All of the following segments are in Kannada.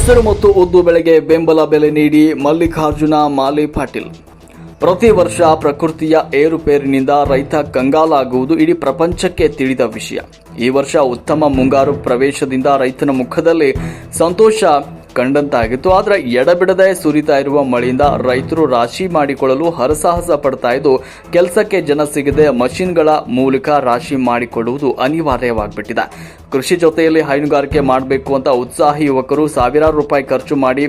ಹೆಸರು ಮತ್ತು ಉದ್ದು ಬೆಳೆಗೆ ಬೆಂಬಲ ಬೆಲೆ ನೀಡಿ ಮಲ್ಲಿಕಾರ್ಜುನ ಮಾಲಿ ಪಾಟೀಲ್. ಪ್ರತಿ ವರ್ಷ ಪ್ರಕೃತಿಯ ಏರುಪೇರಿನಿಂದ ರೈತ ಕಂಗಾಲಾಗುವುದು, ಇಡೀ ಪ್ರಪಂಚಕ್ಕೆ ತಿಳಿದ ವಿಷಯ. ಈ ವರ್ಷ ಉತ್ತಮ ಮುಂಗಾರು ಪ್ರವೇಶದಿಂದ ರೈತನ ಮುಖದಲ್ಲಿ ಸಂತೋಷ ಕಂಡಂತಾಗಿತ್ತು. ಆದರೆ ಎಡಬಿಡದೆ ಸುರಿತಾ ಇರುವ ಮಳೆಯಿಂದ ರೈತರು ರಾಶಿ ಮಾಡಿಕೊಳ್ಳಲು ಹರಸಾಹಸ ಪಡ್ತಾ ಇದ್ದು, ಕೆಲಸಕ್ಕೆ ಜನ ಸಿಗದೆ ಮಷಿನ್ಗಳ ಮೂಲಕ ರಾಶಿ ಮಾಡಿಕೊಳ್ಳುವುದು ಅನಿವಾರ್ಯವಾಗಿಬಿಟ್ಟಿದೆ. ಕೃಷಿ ಜೊತೆಯಲ್ಲಿ ಹೈನುಗಾರಿಕೆ ಮಾಡಬೇಕು ಅಂತ ಉತ್ಸಾಹಿ ಯುವಕರು ಸಾವಿರಾರು ರೂಪಾಯಿ ಖರ್ಚು ಮಾಡಿ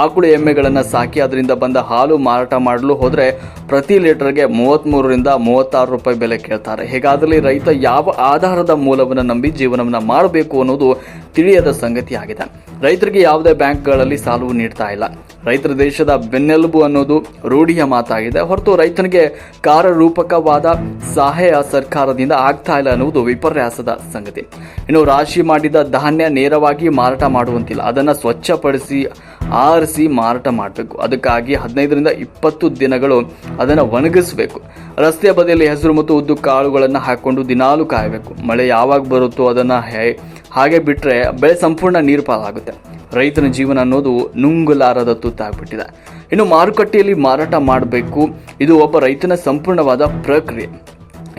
ಆಕುಳು ಎಮ್ಮೆಗಳನ್ನು ಸಾಕಿ ಅದರಿಂದ ಬಂದ ಹಾಲು ಮಾರಾಟ ಮಾಡಲು ಹೋದರೆ ಪ್ರತಿ ಲೀಟರ್ಗೆ ಮೂವತ್ತ್ಮೂರರಿಂದ ಮೂವತ್ತಾರು ರೂಪಾಯಿ ಬೆಲೆ ಕೇಳ್ತಾರೆ. ಹೀಗಾದಲ್ಲಿ ರೈತ ಯಾವ ಆಧಾರದ ಮೂಲವನ್ನು ನಂಬಿ ಜೀವನವನ್ನು ಮಾಡಬೇಕು ಅನ್ನೋದು ತಿಳಿಯದ ಸಂಗತಿಯಾಗಿದೆ. ರೈತರಿಗೆ ಯಾವುದೇ ಬ್ಯಾಂಕ್ಗಳಲ್ಲಿ ಸಾಲವು ನೀಡ್ತಾ ಇಲ್ಲ. ರೈತರ ದೇಶದ ಬೆನ್ನೆಲುಬು ಅನ್ನೋದು ರೂಢಿಯ ಮಾತಾಗಿದೆ. ಹೊರತು ರೈತನಿಗೆ ಕಾರ್ಯರೂಪಕವಾದ ಸಹಾಯ ಸರ್ಕಾರದಿಂದ ಆಗ್ತಾ ಇಲ್ಲ ಅನ್ನುವುದು ವಿಪರ್ಯಾಸದ ಸಂಗತಿ. ಇನ್ನು ರಾಶಿ ಮಾಡಿದ ಧಾನ್ಯ ನೇರವಾಗಿ ಮಾರಾಟ ಮಾಡುವಂತಿಲ್ಲ. ಅದನ್ನು ಸ್ವಚ್ಛಪಡಿಸಿ, ಆರಿಸಿ ಮಾರಾಟ ಮಾಡಬೇಕು. ಅದಕ್ಕಾಗಿ ಹದಿನೈದರಿಂದ ಇಪ್ಪತ್ತು ದಿನಗಳು ಅದನ್ನು ಒಣಗಿಸಬೇಕು. ರಸ್ತೆ ಬದಿಯಲ್ಲಿ ಹೆಸರು ಮತ್ತು ಉದ್ದು ಕಾಳುಗಳನ್ನು ಹಾಕೊಂಡು ದಿನಾಲು ಕಾಯಬೇಕು. ಮಳೆ ಯಾವಾಗ ಬರುತ್ತೋ ಅದನ್ನು ಹೇ- ಹಾಗೆ ಬಿಟ್ಟರೆ ಬೆಳೆ ಸಂಪೂರ್ಣ ನೀರು ಪಾಲಾಗುತ್ತೆ. ರೈತನ ಜೀವನ ಅನ್ನೋದು ನುಂಗಲಾರದ ತುತ್ತಾಗ್ಬಿಟ್ಟಿದೆ. ಇನ್ನು ಮಾರುಕಟ್ಟೆಯಲ್ಲಿ ಮಾರಾಟ ಮಾಡಬೇಕು, ಇದು ಒಬ್ಬ ರೈತನ ಸಂಪೂರ್ಣವಾದ ಪ್ರಕ್ರಿಯೆ.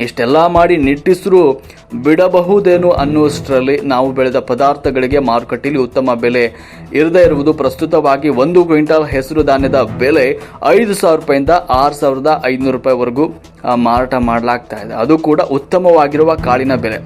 ಇಷ್ಟೆಲ್ಲ ಮಾಡಿ ನಿಟ್ಟಿಸ್ರು ಬಿಡಬಹುದೇನು ಅನ್ನುವಷ್ಟರಲ್ಲಿ ನಾವು ಬೆಳೆದ ಪದಾರ್ಥಗಳಿಗೆ ಮಾರುಕಟ್ಟೆಯಲ್ಲಿ ಉತ್ತಮ ಬೆಲೆ ಇರದೇ ಇರುವುದು ಪ್ರಸ್ತುತವಾಗಿ ಒಂದು ಕ್ವಿಂಟಲ್ ಹೆಸರು ಧಾನ್ಯದ ಬೆಲೆ ಐದು ಸಾವಿರ ರೂಪಾಯಿಂದ ಆರು ಸಾವಿರದ ಐದುನೂರು ರೂಪಾಯಿವರೆಗೂ ಮಾರಾಟ ಮಾಡಲಾಗ್ತಾ ಇದೆ. ಅದು ಕೂಡ ಉತ್ತಮವಾಗಿರುವ ಕಾಳಿನ ಬೆಲೆ.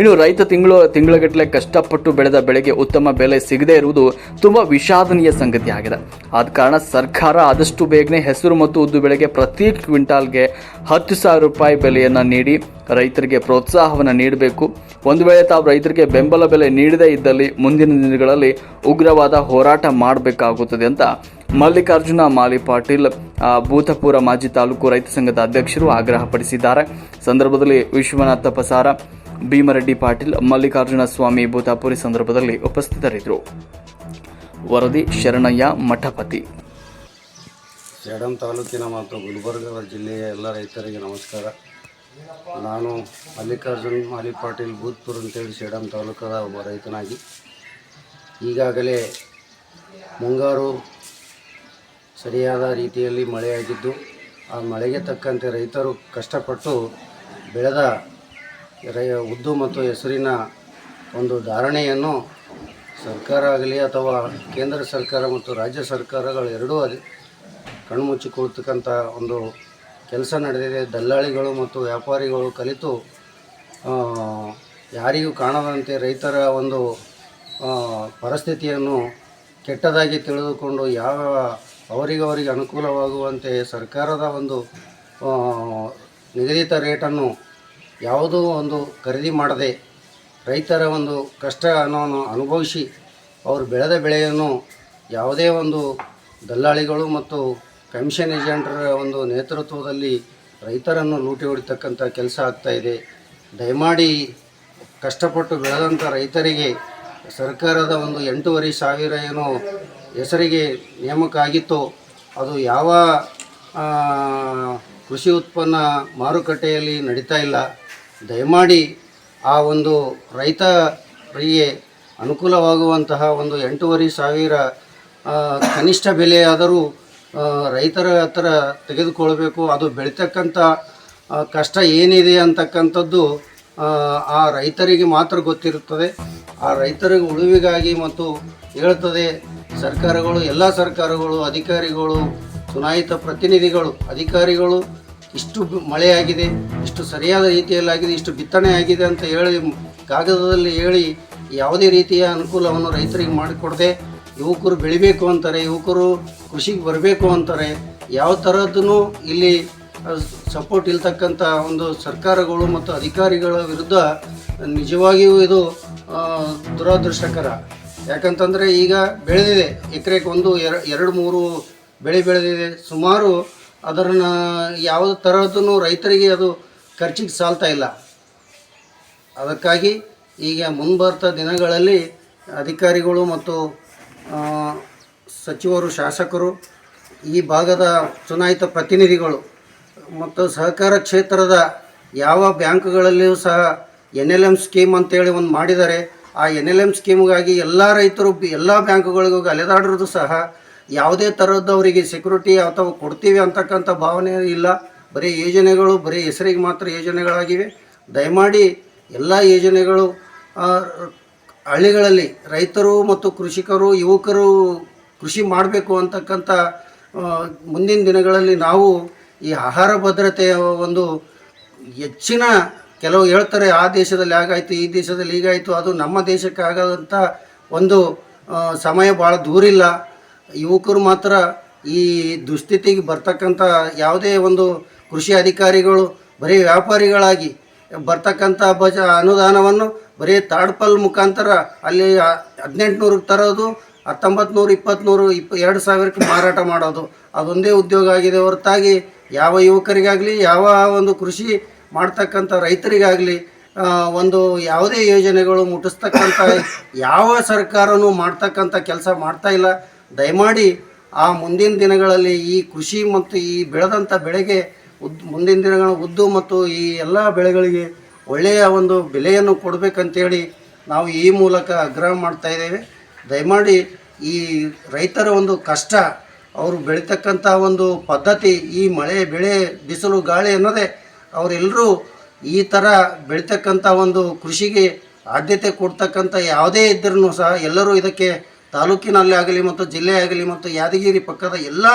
ಇನ್ನು ರೈತ ತಿಂಗಳು ತಿಂಗಳಗಟ್ಟಲೆ ಕಷ್ಟಪಟ್ಟು ಬೆಳೆದ ಬೆಳೆಗೆ ಉತ್ತಮ ಬೆಲೆ ಸಿಗದೇ ಇರುವುದು ತುಂಬ ವಿಷಾದನೀಯ ಸಂಗತಿಯಾಗಿದೆ ಆದ ಕಾರಣ ಸರ್ಕಾರ ಆದಷ್ಟು ಬೇಗನೆ ಹೆಸರು ಮತ್ತು ಉದ್ದು ಬೆಳೆಗೆ ಪ್ರತಿ ಕ್ವಿಂಟಾಲ್ಗೆ ಹತ್ತು ಸಾವಿರ ರೂಪಾಯಿ ಬೆಲೆಯನ್ನು ನೀಡಿ ರೈತರಿಗೆ ಪ್ರೋತ್ಸಾಹವನ್ನು ನೀಡಬೇಕು. ಒಂದು ವೇಳೆ ತಾವು ರೈತರಿಗೆ ಬೆಂಬಲ ಬೆಲೆ ನೀಡದೇ ಇದ್ದಲ್ಲಿ ಮುಂದಿನ ದಿನಗಳಲ್ಲಿ ಉಗ್ರವಾದ ಹೋರಾಟ ಮಾಡಬೇಕಾಗುತ್ತದೆ ಅಂತ ಮಲ್ಲಿಕಾರ್ಜುನ ಮಾಲಿ ಪಾಟೀಲ್ ಭೂತಪೂರ ಮಾಜಿ ತಾಲೂಕು ರೈತ ಸಂಘದ ಅಧ್ಯಕ್ಷರು ಆಗ್ರಹಪಡಿಸಿದ್ದಾರೆ. ಸಂದರ್ಭದಲ್ಲಿ ವಿಶ್ವನಾಥ ಪಸಾರ ಭೀಮರೆಡ್ಡಿ ಪಾಟೀಲ್, ಮಲ್ಲಿಕಾರ್ಜುನ ಸ್ವಾಮಿ ಭೂತಾಪುರಿ ಸಂದರ್ಭದಲ್ಲಿ ಉಪಸ್ಥಿತರಿದ್ದರು. ವರದಿ ಶರಣಯ್ಯ, ಮಠಪತಿ. ಸೇಡಂ ತಾಲೂಕಿನ ಮತ್ತು ಗುಲ್ಬರ್ಗ ಜಿಲ್ಲೆಯ ಎಲ್ಲ ರೈತರಿಗೆ ನಮಸ್ಕಾರ. ನಾನು ಮಲ್ಲಿಕಾರ್ಜುನ್ ಮಾಲಿ ಪಾಟೀಲ್ ಭೂತ್ಪುರ್ ಅಂತೇಳಿ ಸೇಡಂ ತಾಲೂಕದ ಒಬ್ಬ ರೈತನಾಗಿ. ಈಗಾಗಲೇ ಮುಂಗಾರು ಸರಿಯಾದ ರೀತಿಯಲ್ಲಿ ಮಳೆಯಾಗಿದ್ದು, ಆ ಮಳೆಗೆ ತಕ್ಕಂತೆ ರೈತರು ಕಷ್ಟಪಟ್ಟು ಬೆಳೆದ ಉದ್ದು ಮತ್ತು ಹೆಸರಿನ ಒಂದು ಧಾರಣೆಯನ್ನು ಸರ್ಕಾರ ಆಗಲಿ ಅಥವಾ ಕೇಂದ್ರ ಸರ್ಕಾರ ಮತ್ತು ರಾಜ್ಯ ಸರ್ಕಾರಗಳು ಎರಡೂ ಅದೇ ಕಣ್ಮುಚ್ಚಿಕೊಳ್ತಕ್ಕಂಥ ಒಂದು ಕೆಲಸ ನಡೆದಿದೆ. ದಲ್ಲಾಳಿಗಳು ಮತ್ತು ವ್ಯಾಪಾರಿಗಳು ಕಲಿತು ಯಾರಿಗೂ ಕಾಣದಂತೆ ರೈತರ ಒಂದು ಪರಿಸ್ಥಿತಿಯನ್ನು ಕೆಟ್ಟದಾಗಿ ತಿಳಿದುಕೊಂಡು ಯಾವ ಅವರಿಗವರಿಗೆ ಅನುಕೂಲವಾಗುವಂತೆ ಸರ್ಕಾರದ ಒಂದು ನಿಗದಿತ ರೇಟನ್ನು ಯಾವುದೂ ಒಂದು ಖರೀದಿ ಮಾಡದೆ ರೈತರ ಒಂದು ಕಷ್ಟ ಅನ್ನೋವನ್ನು ಅನುಭವಿಸಿ ಅವರು ಬೆಳೆದ ಬೆಳೆಯನ್ನು ಯಾವುದೇ ಒಂದು ದಲ್ಲಾಳಿಗಳು ಮತ್ತು ಕಮಿಷನ್ ಏಜೆಂಟರ ಒಂದು ನೇತೃತ್ವದಲ್ಲಿ ರೈತರನ್ನು ಲೂಟಿ ಹೊಡಿತಕ್ಕಂಥ ಕೆಲಸ ಆಗ್ತಾಯಿದೆ ದಯಮಾಡಿ ಕಷ್ಟಪಟ್ಟು ಬೆಳೆದಂಥ ರೈತರಿಗೆ ಸರ್ಕಾರದ ಒಂದು ಎಂಟೂವರೆ ಸಾವಿರ ಏನು ಹೆಸರಿಗೆ ನೇಮಕ ಆಗಿತ್ತೋ, ಅದು ಯಾವ ಕೃಷಿ ಉತ್ಪನ್ನ ಮಾರುಕಟ್ಟೆಯಲ್ಲಿ ನಡೀತಾ ಇಲ್ಲ. ದಯಮಾಡಿ ಆ ಒಂದು ರೈತರಿಗೆ ಅನುಕೂಲವಾಗುವಂತಹ ಒಂದು ಎಂಟೂವರೆ ಸಾವಿರ ಕನಿಷ್ಠ ಬೆಲೆಯಾದರೂ ರೈತರ ಹತ್ರ ತೆಗೆದುಕೊಳ್ಬೇಕು. ಅದು ಬೆಳೀತಕ್ಕಂಥ ಕಷ್ಟ ಏನಿದೆ ಅಂತಕ್ಕಂಥದ್ದು ಆ, ರೈತರಿಗೆ ಮಾತ್ರ ಗೊತ್ತಿರುತ್ತದೆ. ಆ ರೈತರಿಗೆ ಉಳಿವಿಗಾಗಿ ಮತ್ತು ಹೇಳ್ತದೆ ಸರ್ಕಾರಗಳು ಎಲ್ಲ ಸರ್ಕಾರಗಳು ಅಧಿಕಾರಿಗಳು ಚುನಾಯಿತ ಪ್ರತಿನಿಧಿಗಳು ಅಧಿಕಾರಿಗಳು ಇಷ್ಟು ಮಳೆಯಾಗಿದೆ, ಇಷ್ಟು ಸರಿಯಾದ ರೀತಿಯಲ್ಲಾಗಿದೆ ಇಷ್ಟು ಬಿತ್ತನೆ ಆಗಿದೆ ಅಂತ ಹೇಳಿ ಕಾಗದದಲ್ಲಿ ಹೇಳಿ ಯಾವುದೇ ರೀತಿಯ ಅನುಕೂಲವನ್ನು ರೈತರಿಗೆ ಮಾಡಿಕೊಡದೆ ಯುವಕರು ಬೆಳಿಬೇಕು ಅಂತಾರೆ, ಯುವಕರು ಕೃಷಿಗೆ ಬರಬೇಕು ಅಂತಾರೆ, ಯಾವ ಥರದ್ದು ಇಲ್ಲಿ ಸಪೋರ್ಟ್ ಇಲ್ತಕ್ಕಂಥ ಒಂದು ಸರ್ಕಾರಗಳು ಮತ್ತು ಅಧಿಕಾರಿಗಳ ವಿರುದ್ಧ ನಿಜವಾಗಿಯೂ ಇದು ದುರದೃಷ್ಟಕರ. ಯಾಕಂತಂದರೆ ಈಗ ಬೆಳೆದಿದೆ, ಎಕರೆಗೆ ಒಂದು ಎರ- ಎರಡು ಮೂರು ಬೆಳೆ ಬೆಳೆದಿದೆ. ಸುಮಾರು ಅದನ್ನು ಯಾವ ತರಹದ್ದು ರೈತರಿಗೆ ಅದು ಖರ್ಚಿಗೆ ಸಾಲ್ತಾ ಇಲ್ಲ. ಅದಕ್ಕಾಗಿ ಈಗ ಮುಂಬರ್ತ ದಿನಗಳಲ್ಲಿ ಅಧಿಕಾರಿಗಳು ಮತ್ತು ಸಚಿವರು, ಶಾಸಕರು ಈ ಭಾಗದ ಚುನಾಯಿತ ಪ್ರತಿನಿಧಿಗಳು ಮತ್ತು ಸಹಕಾರ ಕ್ಷೇತ್ರದ ಯಾವ ಬ್ಯಾಂಕ್ಗಳಲ್ಲಿಯೂ ಸಹ ಎನ್ ಎಲ್ ಎಂ ಸ್ಕೀಮ್ ಅಂತೇಳಿ ಒಂದು ಮಾಡಿದ್ದಾರೆ ಆ ಎನ್ ಎಲ್ ಎಂ ಸ್ಕೀಮ್ಗಾಗಿ ಎಲ್ಲ ರೈತರು, ಎಲ್ಲ ಬ್ಯಾಂಕ್ಗಳಿಗೂ ಅಲೆದಾಡಿರೋದು ಸಹ ಯಾವುದೇ ಥರದವರಿಗೆ ಸೆಕ್ಯೂರಿಟಿ ಅಥವಾ ಕೊಡ್ತೀವಿ ಅಂತಕ್ಕಂಥ ಭಾವನೆ ಇಲ್ಲ. ಬರೀ ಯೋಜನೆಗಳು, ಬರೀ ಹೆಸರಿಗೆ ಮಾತ್ರ ಯೋಜನೆಗಳಾಗಿವೆ. ದಯಮಾಡಿ ಎಲ್ಲ ಯೋಜನೆಗಳು ಹಳ್ಳಿಗಳಲ್ಲಿ ರೈತರು ಮತ್ತು ಕೃಷಿಕರು, ಯುವಕರು ಕೃಷಿ ಮಾಡಬೇಕು ಅಂತಕ್ಕಂಥ ಮುಂದಿನ ದಿನಗಳಲ್ಲಿ ನಾವು ಈ ಆಹಾರ ಭದ್ರತೆಯ ಒಂದು ಹೆಚ್ಚಿನ ಕೆಲವು ಹೇಳ್ತಾರೆ, ಆ ದೇಶದಲ್ಲಿ ಹಾಗಾಯಿತು, ಈ ದೇಶದಲ್ಲಿ ಹೀಗಾಯಿತು, ಅದು ನಮ್ಮ ದೇಶಕ್ಕೆ ಆಗದಂಥ ಒಂದು ಸಮಯ ಭಾಳ ದೂರಿಲ್ಲ. ಯುವಕರು ಮಾತ್ರ ಈ ದುಸ್ಥಿತಿಗೆ ಬರ್ತಕ್ಕಂಥ ಯಾವುದೇ ಒಂದು ಕೃಷಿ ಅಧಿಕಾರಿಗಳು, ಬರೀ ವ್ಯಾಪಾರಿಗಳಾಗಿ ಬರ್ತಕ್ಕಂಥ ಬಜ ಅನುದಾನವನ್ನು ಬರೀ ತಾಡ್ಪಲ್ ಮುಖಾಂತರ ಅಲ್ಲಿ ಹದಿನೆಂಟುನೂರಿಗೆ ತರೋದು ಹತ್ತೊಂಬತ್ತು ನೂರು ಇಪ್ಪತ್ತ್ನೂರು ಇಪ್ಪ ಎರಡು ಸಾವಿರಕ್ಕೆ ಮಾರಾಟ ಮಾಡೋದು. ಅದೊಂದೇ ಉದ್ಯೋಗ ಆಗಿದೆ ಹೊರತಾಗಿ ಯಾವ ಯುವಕರಿಗಾಗಲಿ, ಯಾವ ಒಂದು ಕೃಷಿ ಮಾಡ್ತಕ್ಕಂಥ ರೈತರಿಗಾಗಲಿ ಒಂದು ಯಾವುದೇ ಯೋಜನೆಗಳು ಮುಟ್ಟಿಸ್ತಕ್ಕಂಥ ಯಾವ ಸರ್ಕಾರನೂ ಮಾಡ್ತಕ್ಕಂಥ ಕೆಲಸ ಮಾಡ್ತಾ ಇಲ್ಲ. ದಯಮಾಡಿ ಆ ಮುಂದಿನ ದಿನಗಳಲ್ಲಿ ಈ ಕೃಷಿ ಮತ್ತು ಈ ಬೆಳೆದಂಥ ಬೆಳೆಗೆ ಉದ್ ಮುಂದಿನ ದಿನಗಳ ಉದ್ದು ಮತ್ತು ಈ ಎಲ್ಲ ಬೆಳೆಗಳಿಗೆ ಒಳ್ಳೆಯ ಒಂದು ಬೆಲೆಯನ್ನು ಕೊಡಬೇಕಂತೇಳಿ ನಾವು ಈ ಮೂಲಕ ಆಗ್ರಹ ಮಾಡ್ತಾಯಿದ್ದೇವೆ ದಯಮಾಡಿ ಈ ರೈತರ ಒಂದು ಕಷ್ಟ, ಅವರು ಬೆಳೀತಕ್ಕಂಥ ಒಂದು ಪದ್ಧತಿ, ಈ ಮಳೆ ಬೆಳೆ ಬಿಸಿಲು ಗಾಳಿ ಅನ್ನೋದೇ ಅವರೆಲ್ಲರೂ ಈ ಥರ ಬೆಳೀತಕ್ಕಂಥ ಒಂದು ಕೃಷಿಗೆ ಆದ್ಯತೆ ಕೊಡ್ತಕ್ಕಂಥ ಯಾವುದೇ ಇದ್ದರೂ ಸಹ ಎಲ್ಲರೂ ಇದಕ್ಕೆ ತಾಲೂಕಿನಲ್ಲಿ ಆಗಲಿ ಮತ್ತು ಜಿಲ್ಲೆ ಆಗಲಿ ಮತ್ತು ಯಾದಗಿರಿ ಪಕ್ಕದ ಎಲ್ಲ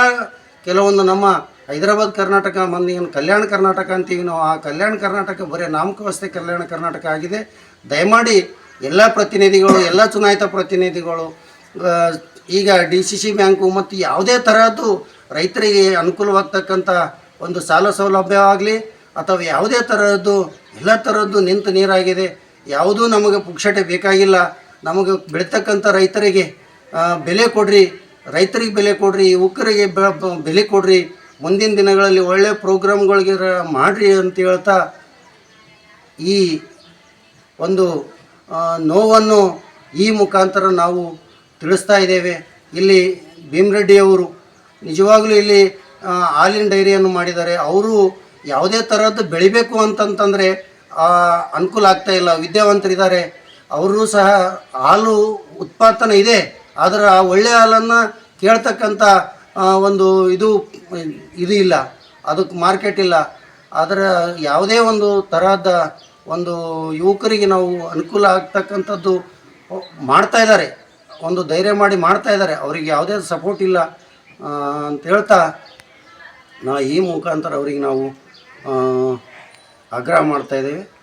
ಕೆಲವೊಂದು ನಮ್ಮ ಹೈದರಾಬಾದ್ ಕರ್ನಾಟಕ ಮಂದಿ ಏನು ಕಲ್ಯಾಣ ಕರ್ನಾಟಕ ಅಂತೀವಿ ನಾವು. ಆ ಕಲ್ಯಾಣ ಕರ್ನಾಟಕ ಬರೀ ನಾಮಕಾವಸ್ಥೆ ಕಲ್ಯಾಣ ಕರ್ನಾಟಕ ಆಗಿದೆ. ದಯಮಾಡಿ ಎಲ್ಲ ಪ್ರತಿನಿಧಿಗಳು, ಎಲ್ಲ ಚುನಾಯಿತ ಪ್ರತಿನಿಧಿಗಳು ಈಗ ಡಿ ಸಿ ಸಿ ಬ್ಯಾಂಕು ಮತ್ತು ಯಾವುದೇ ತರಹದ್ದು ರೈತರಿಗೆ ಅನುಕೂಲವಾಗ್ತಕ್ಕಂಥ ಒಂದು ಸಾಲ ಸೌಲಭ್ಯವಾಗಲಿ ಅಥವಾ ಯಾವುದೇ ತರಹದ್ದು ಎಲ್ಲ ಥರದ್ದು ನಿಂತು ನೀರಾಗಿದೆ, ಯಾವುದೂ ನಮಗೆ ಪುಕ್ಷಟೆ ಬೇಕಾಗಿಲ್ಲ. ನಮಗೆ ಬೆಳೀತಕ್ಕಂಥ ರೈತರಿಗೆ ಬೆಲೆ ಕೊಡ್ರಿ, ರೈತರಿಗೆ ಬೆಲೆ ಕೊಡ್ರಿ, ಯುವಕರಿಗೆ ಬೆಲೆ ಕೊಡ್ರಿ, ಮುಂದಿನ ದಿನಗಳಲ್ಲಿ ಒಳ್ಳೆ ಪ್ರೋಗ್ರಾಮ್ಗಳಿಗೆ ಮಾಡಿರಿ ಅಂತ ಹೇಳ್ತಾ ಈ ಒಂದು ನೋವನ್ನು ಈ ಮುಖಾಂತರ ನಾವು ತಿಳಿಸ್ತಾ ಇದ್ದೇವೆ. ಇಲ್ಲಿ ಭೀಮರೆಡ್ಡಿಯವರು ನಿಜವಾಗಲೂ ಇಲ್ಲಿ ಹಾಲಿನ ಡೈರಿಯನ್ನು ಮಾಡಿದ್ದಾರೆ. ಅವರು ಯಾವುದೇ ಥರದ್ದು ಬೆಳಿಬೇಕು ಅಂತಂತಂದರೆ ಅನುಕೂಲ ಆಗ್ತಾ ಇಲ್ಲ. ವಿದ್ಯಾವಂತರಿದ್ದಾರೆ. ಅವರು ಸಹ ಹಾಲು ಉತ್ಪಾದನೆ ಇದೆ. ಆದರೆ ಆ ಒಳ್ಳೆಯ ಹಾಲನ್ನು ಕೇಳ್ತಕ್ಕಂಥ ಒಂದು ಇದು ಇದು ಇಲ್ಲ. ಅದಕ್ಕೆ ಮಾರ್ಕೆಟ್ ಇಲ್ಲ. ಅದರ ಯಾವುದೇ ಒಂದು ತರಹದ ಒಂದು ಯುವಕರಿಗೆ ನಾವು ಅನುಕೂಲ ಆಗ್ತಕ್ಕಂಥದ್ದು ಮಾಡ್ತಾ ಇದ್ದಾರೆ. ಒಂದು ಧೈರ್ಯ ಮಾಡಿ ಮಾಡ್ತಾ ಇದ್ದಾರೆ. ಅವರಿಗೆ ಯಾವುದೇ ಸಪೋರ್ಟ್ ಇಲ್ಲ ಅಂತ ಹೇಳ್ತಾ ನಾ ಈ ಮುಖಾಂತರ ಅವರಿಗೆ ನಾವು ಆಗ್ರಹ ಮಾಡ್ತಾ ಇದ್ದೇವೆ.